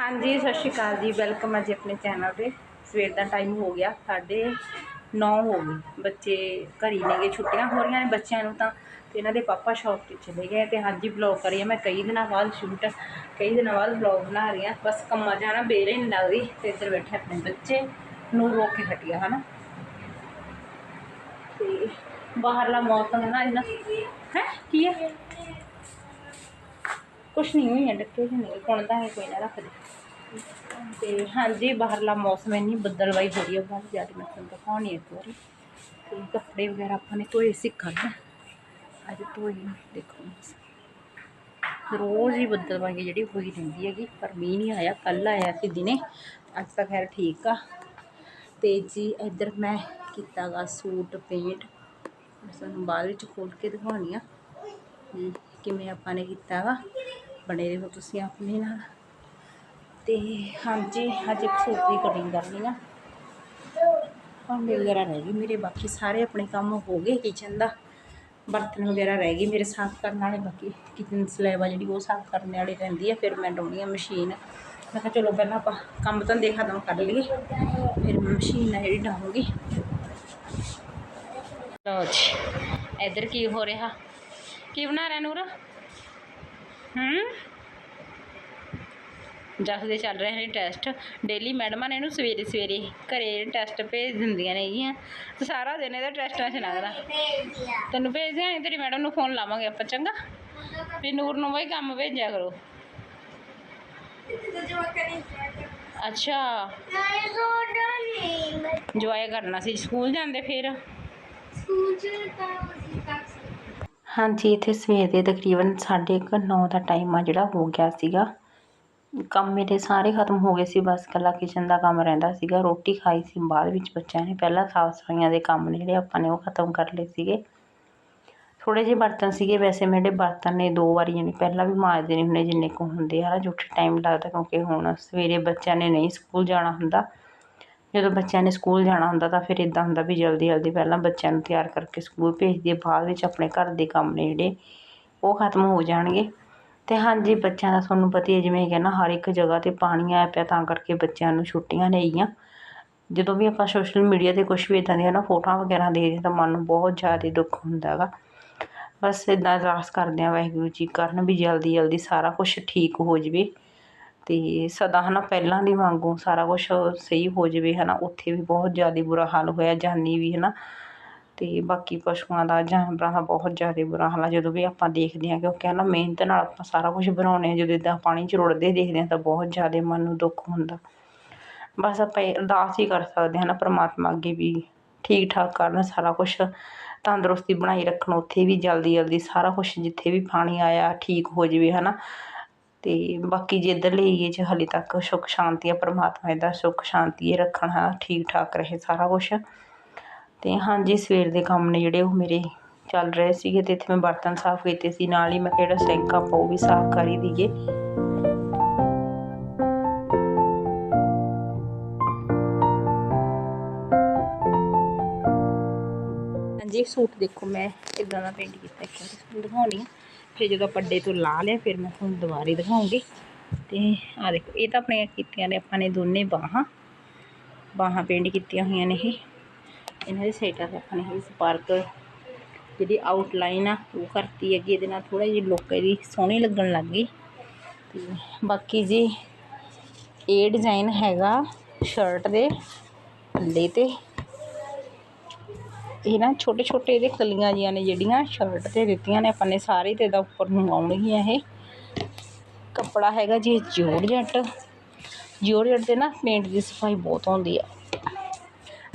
ਹਾਂਜੀ, ਸਤਿ ਸ਼੍ਰੀ ਅਕਾਲ ਜੀ। ਵੈਲਕਮ ਹੈ ਜੀ ਆਪਣੇ ਚੈਨਲ ਤੇ। ਸਵੇਰ ਦਾ ਟਾਈਮ ਹੋ ਗਿਆ, ਸਾਢੇ 9 ਹੋ ਗਏ। ਬੱਚੇ ਘਰੀ ਨੇਗੇ, ਛੁੱਟੀਆਂ ਹੋ ਰਹੀਆਂ ਨੇ ਬੱਚਿਆਂ ਨੂੰ ਤਾਂ। ਤੇ ਇਹਨਾਂ ਦੇ ਪਾਪਾ ਸ਼ੌਪ ਤੇ ਚਲੇ ਗਏ ਤੇ ਹਾਂਜੀ ਵਲੌਗ ਕਰੀ ਆ। ਮੈਂ ਕਈ ਦਿਨਾਂ ਬਾਅਦ ਸ਼ੂਟ ਕਈ ਦਿਨਾਂ ਬਾਅਦ ਵਲੌਗ ਬਣਾ ਰਹੀ ਹਾਂ ਬਸ ਕੰਮਾਂ ਜਾਣਾ ਬੇਰੇ ਨਹੀਂ ਲੱਗਦੀ ਤੇ ਇੱਧਰ ਬੈਠੇ ਆਪਣੇ ਬੱਚੇ ਨੂੰ ਰੋਕ ਕੇ ਹਟਿਆ ਹਨਾ? ਤੇ ਬਾਹਰਲਾ ਮੌਸਮ ਨਾ ਇੰਨਾ ਹੈ? ਕੀ ਹੈ ਕੁਛ ਨਹੀਂ ਹੋਈ ਹੈ ਡੱਕੇ ਜਿਹੇ ਨਹੀਂ ਕੁਣਦਾ ਹੈ ਕੋਈ ਨਾ ਰੱਖ ਦੇ। ਤੇ ਹਾਂਜੀ, ਬਾਹਰਲਾ ਮੌਸਮ ਇੰਨੀ ਬੱਦਲਵਾਈ ਹੋ ਰਹੀ ਹੈ ਬਹੁਤ ਜ਼ਿਆਦਾ ਮੈਂ ਤੁਹਾਨੂੰ ਦਿਖਾਉਣੀ ਇੱਕ ਵਾਰੀ। ਤੇ ਕੱਪੜੇ ਵਗੈਰਾ ਆਪਾਂ ਨੇ ਧੋਏ ਸੀ ਕੱਲ੍ਹ। ਅੱਜ ਧੋਏ ਦੇਖੋ ਰੋਜ਼ ਹੀ ਬੱਦਲਵਾਈ ਜਿਹੜੀ ਹੋਈ ਰਹਿੰਦੀ ਹੈਗੀ, ਪਰ ਮੀਂਹ ਨਹੀਂ ਆਇਆ ਕੱਲ ਆਇਆ ਸੀ ਦਿਨੇ। ਅੱਜ ਤਾਂ ਖੈਰ ਠੀਕ ਆ। ਤੇ ਜੀ, ਇੱਧਰ ਮੈਂ ਕੀਤਾ ਗਾ ਸੂਟ, ਪੇਂਟ। ਤੁਹਾਨੂੰ ਬਾਅਦ ਵਿੱਚ ਖੋਲ ਕੇ ਦਿਖਾਉਣੀ ਆ। ਕਿਵੇਂ ਆਪਾਂ ਨੇ ਕੀਤਾ ਵਾ ਬਣੇ ਰਹੋ ਤੁਸੀਂ ਆਪਣੇ ਨਾਲ। ਤੇ ਹਾਂਜੀ, ਅੱਜ ਇੱਕ ਸੂਟ ਦੀ ਕਟਿੰਗ ਕਰਨੀ ਆ। ਭਾਂਡੇ ਵਗੈਰਾ ਰਹਿ ਗਏ ਮੇਰੇ, ਬਾਕੀ ਸਾਰੇ ਆਪਣੇ ਕੰਮ ਹੋ ਗਏ ਕਿਚਨ ਦਾ। ਬਰਤਨ ਵਗੈਰਾ ਰਹਿ ਗਏ ਮੇਰੇ ਸਾਫ਼ ਕਰਨ ਵਾਲੇ, ਬਾਕੀ ਕਿਚਨ ਸਲੈਬ ਆ ਜਿਹੜੀ ਉਹ ਸਾਫ਼ ਕਰਨ ਵਾਲੀ ਰਹਿੰਦੀ ਆ, ਫਿਰ ਮੈਂ ਡਾਉਣੀ ਆ ਮਸ਼ੀਨ ਮੈਂ ਕਿਹਾ ਚਲੋ ਪਹਿਲਾਂ ਆਪਾਂ ਕੰਮ ਤਾਂ ਦੇਖਾ ਖਤਮ ਕਰ ਲਈਏ, ਫਿਰ ਮੈਂ ਮਸ਼ੀਨ ਆ ਜਿਹੜੀ ਡਾਉਂਗੀ ਲਓ ਜੀ, ਇੱਧਰ ਕੀ ਹੋ ਰਿਹਾ? ਕੀ ਬਣਾ ਰਿਹਾ ਨੂਰ? ਹੂੰ? ਜਸ ਦੇ ਚੱਲ ਰਹੇ ਨੇ ਟੈਸਟ। ਡੇਲੀ ਮੈਡਮਾਂ ਨੇ ਇਹਨੂੰ ਸਵੇਰੇ ਸਵੇਰੇ ਘਰੇ ਟੈਸਟ ਭੇਜ ਦਿੰਦੀਆਂ ਨੇ ਹੈਗੀਆਂ ਤੇ ਸਾਰਾ ਦਿਨ ਇਹਦਾ ਟੈਸਟਾਂ 'ਚ ਲੰਘਦਾ ਤੈਨੂੰ ਭੇਜਦੇ ਆਂ ਤੇਰੀ ਮੈਡਮ ਨੂੰ ਫੋਨ ਲਾਵਾਂਗੇ ਆਪਾਂ ਚੰਗਾ? ਵੀ ਨੂਰ ਨੂੰ ਬਈ ਕੰਮ ਭੇਜਿਆ ਕਰੋ। ਅੱਛਾ। ਜੁਆਏ ਕਰਨਾ ਸੀ। ਸਕੂਲ ਜਾਂਦੇ ਫਿਰ? ਹਾਂਜੀ, ਇੱਥੇ ਸਵੇਰ ਦੇ ਤਕਰੀਬਨ ਸਾਢੇ ਕੁ ਨੌ ਦਾ ਟਾਈਮ ਆ ਜਿਹੜਾ, ਹੋ ਗਿਆ ਸੀਗਾ। ਕੰਮ ਮੇਰੇ ਸਾਰੇ ਖਤਮ ਹੋ ਗਏ ਸੀ, ਬਸ ਇਕੱਲਾ ਕਿਚਨ ਦਾ ਕੰਮ ਰਹਿੰਦਾ ਸੀਗਾ। ਰੋਟੀ ਖਾਈ ਸੀ ਬਾਅਦ ਵਿੱਚ ਬੱਚਿਆਂ ਨੇ। ਪਹਿਲਾਂ ਸਾਫ਼ ਸਫਾਈਆਂ ਦੇ ਕੰਮ ਨੇ ਜਿਹੜੇ ਆਪਾਂ ਨੇ ਉਹ ਖਤਮ ਕਰ ਲਏ ਸੀਗੇ। ਥੋੜੇ ਜਿਹੇ ਬਰਤਨ ਸੀਗੇ। ਵੈਸੇ ਮੇਰੇ ਬਰਤਨ ਨੇ ਦੋ ਵਾਰੀ, ਯਾਨੀ ਪਹਿਲਾਂ ਵੀ ਮਾਂਜਦੇ ਨਹੀਂ ਹੁੰਦੇ ਜਿੰਨੇ ਕੁ ਹੁੰਦੇ ਆ ਨਾ ਜੁੱਠੇ ਟਾਈਮ ਲੱਗਦਾ ਕਿਉਂਕਿ ਹੁਣ ਸਵੇਰੇ ਬੱਚਿਆਂ ਨੇ ਨਹੀਂ ਸਕੂਲ ਜਾਣਾ ਹੁੰਦਾ। ਜਦੋਂ ਬੱਚਿਆਂ ਨੇ ਸਕੂਲ ਜਾਣਾ ਹੁੰਦਾ ਤਾਂ ਫਿਰ ਇੱਦਾਂ ਹੁੰਦਾ ਵੀ ਜਲਦੀ ਜਲਦੀ ਪਹਿਲਾਂ ਬੱਚਿਆਂ ਨੂੰ ਤਿਆਰ ਕਰਕੇ ਸਕੂਲ ਭੇਜ ਦਈਏ, ਬਾਅਦ ਵਿੱਚ ਆਪਣੇ ਘਰ ਦੇ ਕੰਮ ਨੇ ਜਿਹੜੇ, ਉਹ ਖਤਮ ਹੋ ਜਾਣਗੇ। ਅਤੇ ਹਾਂਜੀ, ਬੱਚਿਆਂ ਦਾ ਤੁਹਾਨੂੰ ਪਤਾ ਹੀ ਹੈ, ਜਿਵੇਂ ਕਹਿੰਦਾ ਹਰ ਇੱਕ ਜਗ੍ਹਾ ਤੇ ਪਾਣੀ ਆਇਆ ਪਿਆ ਤਾਂ ਕਰਕੇ ਬੱਚਿਆਂ ਨੂੰ ਛੁੱਟੀਆਂ ਨੇ ਹੈਗੀਆਂ ਜਦੋਂ ਵੀ ਆਪਾਂ ਸੋਸ਼ਲ ਮੀਡੀਆ ਤੇ ਕੁਛ ਵੀ ਇੱਦਾਂ ਦੀਆਂ ਨਾ ਫੋਟੋਆਂ ਵਗੈਰਾ ਦੇਖਦੇ ਤਾਂ ਮਨ ਨੂੰ ਬਹੁਤ ਜ਼ਿਆਦਾ ਦੁੱਖ ਹੁੰਦਾ ਹੈਗਾ। ਬਸ ਇੱਦਾਂ ਅਰਦਾਸ ਕਰਦੇ ਹਾਂ ਵਾਹਿਗੁਰੂ ਜੀ ਕਰਨ ਵੀ ਜਲਦੀ ਜਲਦੀ ਸਾਰਾ ਕੁਛ ਠੀਕ ਹੋ ਜਾਵੇ। ਅਤੇ ਸਦਾ ਹੈ ਨਾ ਪਹਿਲਾਂ ਦੀ ਵਾਂਗੂ ਸਾਰਾ ਕੁਛ ਸਹੀ ਹੋ ਜਾਵੇ ਹੈ ਨਾ ਉੱਥੇ ਵੀ ਬਹੁਤ ਜ਼ਿਆਦਾ ਬੁਰਾ ਹਾਲ ਹੋਇਆ, ਜਾਨੀ ਵੀ ਹੈ ਨਾ ਅਤੇ ਬਾਕੀ ਪਸ਼ੂਆਂ ਦਾ ਜਾਨਵਰਾਂ ਦਾ ਬਹੁਤ ਜ਼ਿਆਦਾ ਬੁਰਾ ਹਾਲ ਆ, ਜਦੋਂ ਵੀ ਆਪਾਂ ਦੇਖਦੇ ਹਾਂ ਕਿਉਂਕਿ ਹੈ ਨਾ ਮਿਹਨਤ ਨਾਲ ਆਪਾਂ ਸਾਰਾ ਕੁਛ ਬਣਾਉਂਦੇ ਹਾਂ, ਜਦੋਂ ਇੱਦਾਂ ਪਾਣੀ 'ਚ ਰੁੜਦੇ ਦੇਖਦੇ ਹਾਂ ਤਾਂ ਬਹੁਤ ਜ਼ਿਆਦਾ ਮਨ ਨੂੰ ਦੁੱਖ ਹੁੰਦਾ। ਬਸ ਆਪਾਂ ਇਹ ਅਰਦਾਸ ਹੀ ਕਰ ਸਕਦੇ ਹਾਂ ਨਾ ਪਰਮਾਤਮਾ ਅੱਗੇ ਵੀ ਠੀਕ ਠਾਕ ਕਰਨ, ਸਾਰਾ ਕੁਛ ਤੰਦਰੁਸਤੀ ਬਣਾਈ ਰੱਖਣ, ਉੱਥੇ ਵੀ ਜਲਦੀ ਜਲਦੀ ਸਾਰਾ ਕੁਛ ਜਿੱਥੇ ਵੀ ਪਾਣੀ ਆਇਆ, ਠੀਕ ਹੋ ਜਾਵੇ ਹੈ ਨਾ ਅਤੇ ਬਾਕੀ ਜੇ ਇੱਧਰਲੇ ਏਰੀਏ 'ਚ ਹਾਲੇ ਤੱਕ ਸੁੱਖ ਸ਼ਾਂਤੀ ਆ, ਪਰਮਾਤਮਾ ਇਹਦਾ ਸੁੱਖ ਸ਼ਾਂਤੀ ਰੱਖਣ, ਹੈ ਠੀਕ ਠਾਕ ਰਹੇ ਸਾਰਾ ਕੁਛ। ਅਤੇ ਹਾਂਜੀ, ਸਵੇਰ ਦੇ ਕੰਮ ਨੇ ਜਿਹੜੇ ਉਹ ਮੇਰੇ ਚੱਲ ਰਹੇ ਸੀਗੇ ਅਤੇ ਇੱਥੇ ਮੈਂ ਬਰਤਨ ਸਾਫ਼ ਕੀਤੇ ਸੀ, ਨਾਲ ਹੀ ਮੈਂ ਕਿਹੜਾ ਸਿੰਕ ਆਪਾਂ ਉਹ ਵੀ ਸਾਫ਼ ਕਰ ਹੀ ਦਈਏ। ਹਾਂਜੀ, ਸੂਟ ਦੇਖੋ ਮੈਂ ਇਦਾਂ ਦਾ ਪੇਂਟ ਕੀਤਾ, ਇੱਕ ਵਾਰੀ ਦਿਖਾਉਣੀ ਆ। ਫਿਰ ਜਦੋਂ ਪੱਡੇ ਤੋਂ ਲਾ ਲਿਆ, ਫਿਰ ਮੈਂ ਤੁਹਾਨੂੰ ਦੁਬਾਰੇ ਦਿਖਾਉਂਗੀ। ਤੇ ਆ ਦੇਖੋ, ਇਹ ਤਾਂ ਆਪਣੀਆਂ ਕੀਤੀਆਂ ਨੇ, ਆਪਾਂ ਨੇ ਦੋਨੇ ਬਾਹਾਂ। ਬਾਹਾਂ ਪੇਂਟ ਕੀਤੀਆਂ ਹੋਈਆਂ ਨੇ ਇਹ। ਇਹਨਾਂ ਦੇ ਸਾਈਡਾਂ ਤੇ ਆਪਾਂ ਨੇ ਇਹ ਸਪਾਰਕਲ ਜਿਹੜੀ ਆਊਟਲਾਈਨ ਆ, ਉਹ ਕਰਤੀ ਹੈਗੀ। ਇਹਦੇ ਨਾਲ ਥੋੜਾ ਜਿਹਾ ਲੁੱਕ ਇਹਦੀ ਸੋਹਣੀ ਲੱਗਣ ਲੱਗ ਗਈ। ਤੇ ਬਾਕੀ ਜੀ, ਇਹ ਡਿਜ਼ਾਈਨ ਹੈਗਾ ਸ਼ਰਟ ਦੇ ਥੱਲੇ ਤੇ। ਇਹ ਨਾ ਛੋਟੇ ਛੋਟੇ ਇਹਦੇ ਕਲੀਆਂ ਜੀਆਂ ਨੇ ਜਿਹੜੀਆਂ ਸ਼ਰਟ ਤੇ ਦਿੱਤੀਆਂ ਨੇ, ਆਪਾਂ ਨੇ ਸਾਰੇ ਤੇ ਦਾ ਉੱਪਰ ਨੂੰ ਆਉਣਗੀਆਂ ਇਹ। ਕੱਪੜਾ ਹੈਗਾ ਜੀ ਜੋਰਜੱਟ ਜੋਰਜੱਟ ਤੇ ਨਾ ਪੇਂਟ ਦੀ ਸਫ਼ਾਈ ਬਹੁਤ ਹੁੰਦੀ ਆ।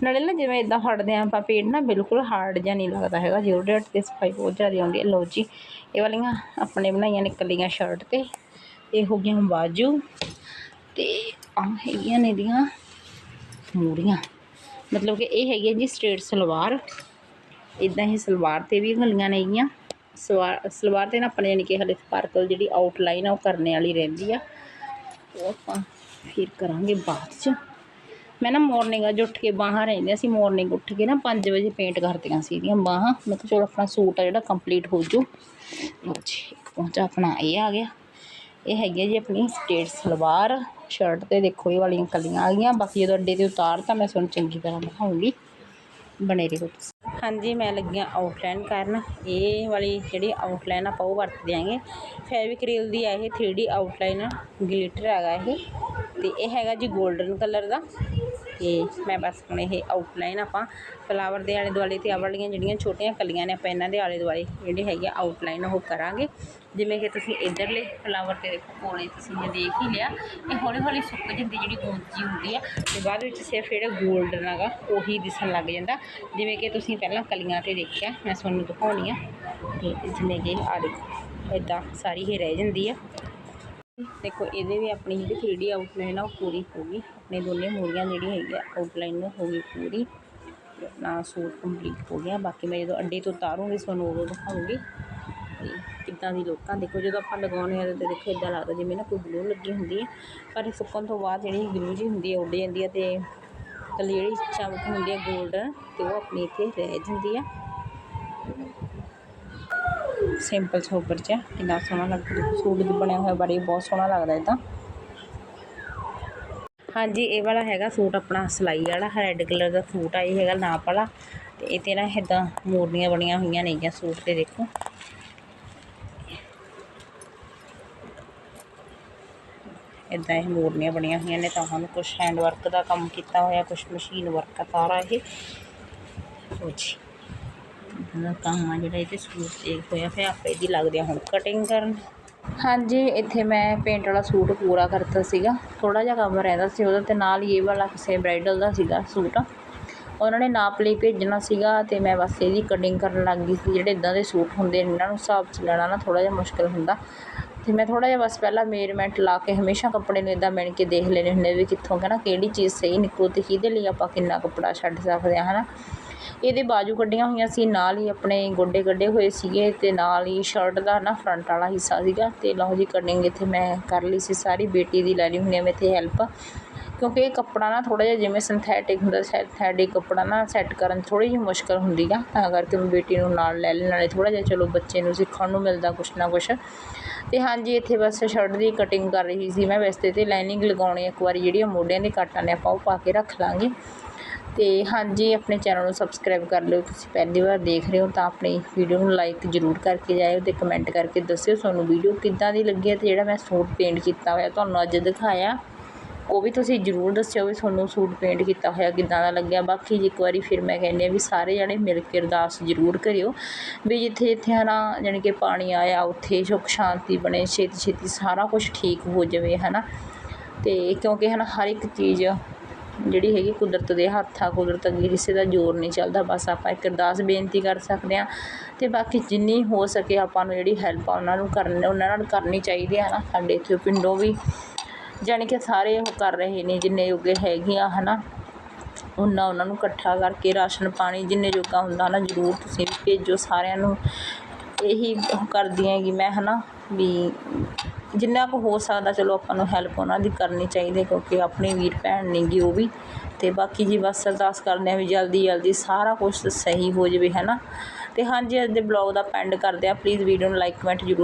ਨਾਲੇ ਨਾ ਜਿਵੇਂ ਇਦਾਂ ਫੜਦੇ ਆ ਆਪਾਂ, ਪੇਂਟ ਨਾ ਬਿਲਕੁਲ ਹਾਰਡ ਜਿਹਾ ਨਹੀਂ ਲੱਗਦਾ ਹੈਗਾ। ਜੋਰਜੱਟ ਤੇ ਸਫ਼ਾਈ ਬਹੁਤ ਜ਼ਿਆਦਾ ਆਉਂਦੀ ਹੈ ਲਓ ਜੀ, ਇਹ ਵਾਲੀਆਂ ਆਪਣੇ ਬਣਾਈਆਂ ਨੇ ਕਲੀਆਂ ਸ਼ਰਟ ਤੇ। ਇਹ ਹੋ ਗਈਆਂ ਬਾਜੂ ਤੇ ਆ ਹੈਗੀਆਂ ਨੇ ਇਹਦੀਆਂ ਮੂੜੀਆਂ। ਮਤਲਬ ਕਿ ਇਹ ਹੈਗੀ ਹੈ ਜੀ ਸਟ੍ਰੇਟ ਸਲਵਾਰ। ਇਦਾਂ ਹੀ ਸਲਵਾਰ ਤੇ ਵੀ ਗਲੀਆਂ ਨੇਗੀਆਂ ਸਲਵਾਰ ਸਲਵਾਰ ਤੇ ਨਾ ਆਪਣੇ ਯਾਨੀ ਕਿ ਹਲੇ ਸਪਾਰਕਲ ਜਿਹੜੀ ਆਊਟਲਾਈਨ ਆ ਉਹ ਕਰਨੇ ਵਾਲੀ ਰਹਿੰਦੀ ਆ। ਉਹ ਆਪਾਂ ਫਿਰ ਕਰਾਂਗੇ ਬਾਅਦ ਚ। ਮੈਂ ਨਾ ਮਾਰਨਿੰਗ ਅੱਜ ਉੱਠ ਕੇ ਬਾਹਾਂ ਰਹਿੰਦੀਆਂ ਸੀ ਮਾਰਨਿੰਗ ਉੱਠ ਕੇ ਨਾ 5 ਵਜੇ ਪੇਂਟ ਕਰਦੀਆਂ ਸੀ ਇਹਦੀਆਂ ਬਾਹਾਂ। ਮੈਂ ਕਿਹਾ ਚਲੋ ਆਪਣਾ ਸੂਟ ਆ ਜਿਹੜਾ ਕੰਪਲੀਟ ਹੋ ਜੂ। ਲਓ ਜੀ, ਇੱਕ ਪਹੁੰਚਾ ਆਪਣਾ ਇਹ ਆ ਗਿਆ। ਇਹ ਹੈਗੀ ਹੈ ਜੀ ਆਪਣੀ ਸਟੇਟ ਸਲਵਾਰ। ਸ਼ਰਟ ਤੇ ਦੇਖੋ ਇਹ ਵਾਲੀਆਂ ਕਲੀਆਂ ਆ ਗਈਆਂ। ਬਾਕੀ ਜਦੋਂ ਅੱਡੇ ਤੇ ਉਤਾਰ ਤਾਂ ਮੈਂ ਤੁਹਾਨੂੰ ਚੰਗੀ ਤਰ੍ਹਾਂ ਦਿਖਾਉਂਗੀ। ਬਣੇ ਰਹੋ ਤੁਸੀਂ। ਹਾਂਜੀ, ਮੈਂ ਲੱਗੀਆਂ ਆਊਟਲਾਈਨ ਕਰਨ। ਇਹ ਵਾਲੀ ਜਿਹੜੀ ਆਊਟਲਾਈਨ ਆਪਾਂ ਉਹ ਵਰਤ ਦਿਆਂਗੇ। ਫੈਵਿਕਰੀਲ ਦੀ ਆ ਇਹ 3D ਆਊਟਲਾਈਨ ਗਲਿਟਰ ਹੈਗਾ ਇਹ। ਤੇ ਇਹ ਹੈਗਾ ਜੀ 골ਡਨ ਕਲਰ ਦਾ। ਤੇ ਮੈਂ ਬਸ ਹੁਣ ਇਹ ਆਊਟਲਾਈਨ ਆਪਾਂ। ਫਲਾਵਰ ਦੇ ਆਲੇ ਦੁਆਲੇ ਤੇ ਆਹ ਵਾਲੀਆਂ ਜਿਹੜੀਆਂ ਛੋਟੀਆਂ ਕਲੀਆਂ ਨੇ, ਆਪਾਂ ਇਹਨਾਂ ਦੇ ਆਲੇ ਦੁਆਲੇ ਜਿਹੜੇ ਹੈਗੇ ਆਊਟਲਾਈਨ ਉਹ ਕਰਾਂਗੇ। ਜਿਵੇਂ ਕਿ ਤੁਸੀਂ ਇਧਰਲੇ ਫਲਾਵਰ ਤੇ ਦੇਖੋ, ਕੋਲੇ ਤੁਸੀਂ ਇਹ ਦੇਖ ਹੀ ਲਿਆ। ਇਹ ਹੌਲੀ ਹੌਲੀ ਸੁੱਕ ਜਾਂਦੀ ਜਿਹੜੀ ਗੂੰਜੀ ਹੁੰਦੀ ਆ। ਤੇ ਬਾਅਦ ਵਿੱਚ ਸਿਰਫ ਜਿਹੜਾ 골ਡਨ ਹੈਗਾ, ਉਹੀ ਦਿਸਣ ਲੱਗ ਜਾਂਦਾ। ਜਿਵੇਂ ਕਿ ਤੁਸੀਂ ਪਹਿਲਾਂ ਕਲੀਆਂ ਤੇ ਦੇਖਿਆ, ਮੈਂ ਤੁਹਾਨੂੰ ਦਿਖਾਉਣੀ ਆ। ਤੇ ਜਿਵੇਂ ਕਿ ਆ ਦੇਖੋ ਇਦਾਂ ਸਾਰੀ ਹੀ ਰਹਿ ਜਾਂਦੀ ਆ। ਦੇਖੋ, ਇਹਦੇ ਵੀ ਆਪਣੀ ਜਿਹੜੀ 3D ਆਊਟਲਾਈਨ ਆ, ਉਹ ਪੂਰੀ ਹੋ ਗਈ। ਆਪਣੇ ਦੋਨੇ ਮੂਰੀਆਂ ਜਿਹੜੀ ਹੈਗੀ ਆ ਆਊਟਲਾਈਨ ਹੋ ਗਈ ਪੂਰੀ। ਤੇ ਆਪਣਾ ਸੂਟ ਕੰਪਲੀਟ ਹੋ ਗਿਆ। ਬਾਕੀ ਮੈਂ ਜਦੋਂ ਅੱਡੇ ਤੋਂ ਉਤਾਰੂੰਗੀ, ਤੁਹਾਨੂੰ ਉਦੋਂ ਦਿਖਾਉਂਗੀ। ਤੇ ਕਿੱਦਾਂ ਦੀ ਲੋਕਾਂ ਦੇਖੋ, ਜਦੋਂ ਆਪਾਂ ਲਗਾਉਂਦੇ ਹਾਂ, ਤੇ ਦੇਖੋ ਇਦਾਂ ਲੱਗਦਾ ਜਿਵੇਂ ਨਾ ਕੋਈ ਗਲੂ ਲੱਗੀ ਹੁੰਦੀ ਹੈ ਪਰ ਇਹ ਸੁੱਕਣ ਤੋਂ ਬਾਅਦ ਜਿਹੜੀ ਗਲੂ ਜੀ ਹੁੰਦੀ ਹੈ ਉੱਡ ਜਾਂਦੀ ਹੈ ਤੇ ਕੱਲੀ ਜਿਹੜੀ ਚਮਕ ਹੁੰਦੀ ਹੈ 골ਡਨ ਤੇ ਉਹ ਆਪਣੀ ਇੱਥੇ ਰਹਿ ਜਾਂਦੀ ਹੈ ਸਿੰਪਲ ਸੋਬਰ ਚ ਕਿੰਨਾ ਸੋਹਣਾ ਲੱਗਦਾ ਸੂਟ ਦੇ ਬਣਿਆ ਹੋਇਆ ਬੜੀ ਬਹੁਤ ਸੋਹਣਾ ਲੱਗਦਾ ਇਦਾਂ ਹਾਂਜੀ, ਇਹ ਵਾਲਾ ਹੈਗਾ ਸੂਟ ਆਪਣਾ ਸਿਲਾਈ ਵਾਲਾ। ਰੈੱਡ ਕਲਰ ਦਾ ਸੂਟ ਆ, ਇਹ ਹੈਗਾ ਨਾਪ ਵਾਲਾ। ਤੇ ਇਹ ਤੇ ਨਾ ਇਦਾਂ ਮੋਰਨੀਆਂ ਬਣੀਆਂ ਹੋਈਆਂ ਨੇਗੀਆਂ ਸੂਟ ਤੇ, ਦੇਖੋ। ਇਦਾਂ ਇਹ ਮੋਰਨੀਆਂ ਬਣੀਆਂ ਹੋਈਆਂ ਨੇ ਤਾਂ ਹੁਣ ਕੁਝ ਹੈਂਡ ਵਰਕ ਦਾ ਕੰਮ ਕੀਤਾ ਹੋਇਆ ਕੁਝ ਮਸ਼ੀਨ ਵਰਕ ਆ ਸਾਰਾ ਇਹ। ਲਓ ਦਾ ਕੰਮ ਆ ਜਿਹੜਾ ਇਹਦੇ ਸੂਟ ਤੇ ਹੋਇਆ, ਫਿਰ ਆਪੇ ਦੀ ਲੱਗਦੇ ਆ ਹੁਣ ਕਟਿੰਗ ਕਰਨ। ਹਾਂਜੀ, ਇੱਥੇ ਮੈਂ ਪੇਂਟ ਵਾਲਾ ਸੂਟ ਪੂਰਾ ਕਰਤਾ ਸੀਗਾ। ਥੋੜਾ ਜਿਹਾ ਕੰਮ ਰਹਿੰਦਾ ਸੀ ਉਹਦਾ ਤੇ ਨਾਲ ਹੀ ਇਹ ਵਾਲਾ ਕਿਸੇ ਬ੍ਰਾਈਡਲ ਦਾ ਸੀਗਾ ਸੂਟ। ਉਹਨਾਂ ਨੇ ਨਾਪ ਲਈ ਭੇਜਣਾ ਸੀਗਾ ਤੇ ਮੈਂ ਬਸ ਇਹਦੀ ਕਟਿੰਗ ਕਰਨ ਲੱਗ ਗਈ ਸੀ। ਜਿਹੜੇ ਇਦਾਂ ਦੇ ਸੂਟ ਹੁੰਦੇ ਨੇ, ਇਹਨਾਂ ਨੂੰ ਹਿਸਾਬ 'ਚ ਲੈਣਾ ਨਾ ਥੋੜਾ ਜਿਹਾ ਮੁਸ਼ਕਲ ਹੁੰਦਾ। ਤੇ ਮੈਂ ਥੋੜਾ ਜਿਹਾ ਬਸ ਪਹਿਲਾਂ ਮੇਜਰਮੈਂਟ ਲਾ ਕੇ ਹਮੇਸ਼ਾ ਕੱਪੜੇ ਨੂੰ ਇਦਾਂ ਮਿਣ ਕੇ ਦੇਖ ਲੈਣੇ ਹੁੰਦੇ ਵੀ ਕਿੱਥੋਂ ਕਹਿਣਾ ਕਿਹੜੀ ਚੀਜ਼ ਸਹੀ ਨਿਕਲੂ ਤੇ ਕਿਹਦੇ ਲਈ ਆਪਾਂ ਕਿੰਨਾ ਕੱਪੜਾ ਛੱਡ ਸਕਦੇ ਹਾਂ, ਹਨਾ? ਇਹਦੇ ਬਾਜੂ ਕੱਢੀਆਂ ਹੋਈਆਂ ਸੀ, ਨਾਲ ਹੀ ਆਪਣੇ ਗੋਡੇ ਕੱਢੇ ਹੋਏ ਸੀਗੇ ਤੇ ਨਾਲ ਹੀ ਸ਼ਰਟ ਦਾ ਨਾ ਫਰੰਟ ਵਾਲਾ ਹਿੱਸਾ ਸੀਗਾ ਤੇ ਲਓ ਜੀ ਕਟਿੰਗ ਇੱਥੇ ਮੈਂ ਕਰ ਲਈ ਸੀ, ਸਾਰੀ ਬੇਟੀ ਦੀ ਲੈ ਲਈ ਹੁੰਦੀ ਮੈਂ ਇੱਥੇ ਹੈਲਪ ਕਿਉਂਕਿ ਇਹ ਕੱਪੜਾ ਨਾ ਥੋੜਾ ਜਿਹਾ ਜਿਵੇਂ ਸਿੰਥੈਟਿਕ ਹੁੰਦਾ ਸਿੰਥੈਟਿਕ ਕੱਪੜਾ ਨਾ ਸੈੱਟ ਕਰਨ ਥੋੜੀ ਜਿਹੀ ਮੁਸ਼ਕਲ ਹੁੰਦੀ ਆ, ਤਾਂ ਕਰਕੇ ਮੈਂ ਬੇਟੀ ਨੂੰ ਨਾਲ ਲੈ ਲੈਣ ਨਾਲੇ ਥੋੜਾ ਜਿਹਾ ਚਲੋ ਬੱਚੇ ਨੂੰ ਸਿੱਖਣ ਨੂੰ ਮਿਲਦਾ ਕੁਛ ਨਾ ਕੁਛ। ਅਤੇ ਹਾਂਜੀ, ਇੱਥੇ ਬਸ ਸ਼ਰਟ ਦੀ ਕਟਿੰਗ ਕਰ ਰਹੀ ਸੀ ਮੈਂ। ਵੈਸੇ ਤਾਂ ਲਾਈਨਿੰਗ ਲਗਾਉਣੀ ਇੱਕ ਵਾਰੀ ਜਿਹੜੀ ਮੋਢਿਆਂ ਦੇ ਕੱਟਾਂ ਨੇ ਆਪਾਂ ਉਹ ਪਾ ਕੇ ਰੱਖ ਲਾਂਗੇ। ਅਤੇ ਹਾਂਜੀ, ਆਪਣੇ ਚੈਨਲ ਨੂੰ ਸਬਸਕ੍ਰਾਈਬ ਕਰ ਲਿਓ। ਤੁਸੀਂ ਪਹਿਲੀ ਵਾਰ ਦੇਖ ਰਹੇ ਹੋ ਤਾਂ ਆਪਣੀ ਵੀਡੀਓ ਨੂੰ ਲਾਈਕ ਜ਼ਰੂਰ ਕਰਕੇ ਜਾਇਓ ਅਤੇ ਕਮੈਂਟ ਕਰਕੇ ਦੱਸਿਓ ਤੁਹਾਨੂੰ ਵੀਡੀਓ ਕਿੱਦਾਂ ਦੀ ਲੱਗੀ ਹੈ ਅਤੇ ਜਿਹੜਾ ਮੈਂ ਸੂਟ ਪੇਂਟ ਕੀਤਾ ਹੋਇਆ ਤੁਹਾਨੂੰ ਅੱਜ ਦਿਖਾਇਆ। ਉਹ ਵੀ ਤੁਸੀਂ ਜ਼ਰੂਰ ਦੱਸਿਓ ਵੀ ਤੁਹਾਨੂੰ ਸੂਟ ਪੇਂਟ ਕੀਤਾ ਹੋਇਆ ਕਿੱਦਾਂ ਦਾ ਲੱਗਿਆ। ਬਾਕੀ ਇੱਕ ਵਾਰੀ ਫਿਰ ਮੈਂ ਕਹਿੰਦੀ ਹਾਂ ਵੀ ਸਾਰੇ ਜਣੇ ਮਿਲ ਕੇ ਅਰਦਾਸ ਜ਼ਰੂਰ ਕਰਿਓ ਵੀ ਜਿੱਥੇ ਜਿੱਥੇ ਹੈ ਨਾ, ਜਾਣੀ ਕਿ ਪਾਣੀ ਆਇਆ, ਉੱਥੇ ਸੁੱਖ ਸ਼ਾਂਤੀ ਬਣੇ, ਛੇਤੀ ਛੇਤੀ ਸਾਰਾ ਕੁਝ ਠੀਕ ਹੋ ਜਾਵੇ, ਹੈ ਨਾ। ਅਤੇ ਕਿਉਂਕਿ ਹੈ ਨਾ, ਹਰ ਇੱਕ ਚੀਜ਼ ਜਿਹੜੀ ਹੈਗੀ ਕੁਦਰਤ ਦੇ ਹੱਥ ਆ, ਕੁਦਰਤ ਅੱਗੇ ਕਿਸੇ ਦਾ ਜ਼ੋਰ ਨਹੀਂ ਚੱਲਦਾ, ਬਸ ਆਪਾਂ ਇੱਕ ਅਰਦਾਸ ਬੇਨਤੀ ਕਰ ਸਕਦੇ ਹਾਂ। ਅਤੇ ਬਾਕੀ ਜਿੰਨੀ ਹੋ ਸਕੇ ਆਪਾਂ ਨੂੰ ਜਿਹੜੀ ਹੈਲਪ ਆ, ਉਹਨਾਂ ਨੂੰ ਕਰਨ, ਉਹਨਾਂ ਨਾਲ ਕਰਨੀ ਚਾਹੀਦੀ ਹੈ ਨਾ। ਸਾਡੇ ਇੱਥੇ ਪਿੰਡੋਂ ਵੀ ਜਾਣੀ ਕਿ ਸਾਰੇ ਉਹ ਕਰ ਰਹੇ ਨੇ ਜਿੰਨੇ ਜੋਗੇ ਹੈਗੀਆਂ ਹੈ ਨਾ ਉਹਨਾਂ ਉਹਨਾਂ ਨੂੰ ਇਕੱਠਾ ਕਰਕੇ ਰਾਸ਼ਨ ਪਾਣੀ ਜਿੰਨੇ ਜੋਗਾ ਹੁੰਦਾ ਨਾ, ਜ਼ਰੂਰ ਤੁਸੀਂ ਭੇਜੋ ਸਾਰਿਆਂ ਨੂੰ। ਇਹੀ ਕਰਦੀ ਹੈਗੀ ਮੈਂ ਹੈ ਨਾ ਵੀ ਜਿੰਨਾ ਕੁ ਹੋ ਸਕਦਾ ਚਲੋ ਆਪਾਂ ਨੂੰ ਹੈਲਪ ਉਹਨਾਂ ਦੀ ਕਰਨੀ ਚਾਹੀਦੀ ਕਿਉਂਕਿ ਆਪਣੀ ਵੀਰ ਭੈਣ ਨੇਗੀ ਉਹ ਵੀ। ਅਤੇ ਬਾਕੀ ਜੀ ਬਸ ਅਰਦਾਸ ਕਰਦੇ ਹਾਂ ਵੀ ਜਲਦੀ ਜਲਦੀ ਸਾਰਾ ਕੁਝ ਸਹੀ ਹੋ ਜਾਵੇ ਹੈ ਨਾ ਅਤੇ ਹਾਂਜੀ, ਅੱਜ ਦੇ ਬਲੌਗ ਦਾ ਪੈਂਡ ਕਰਦੇ ਆ ਪਲੀਜ਼ ਵੀਡੀਓ ਨੂੰ ਲਾਈਕ ਕਮੈਂਟ ਜ਼ਰੂਰ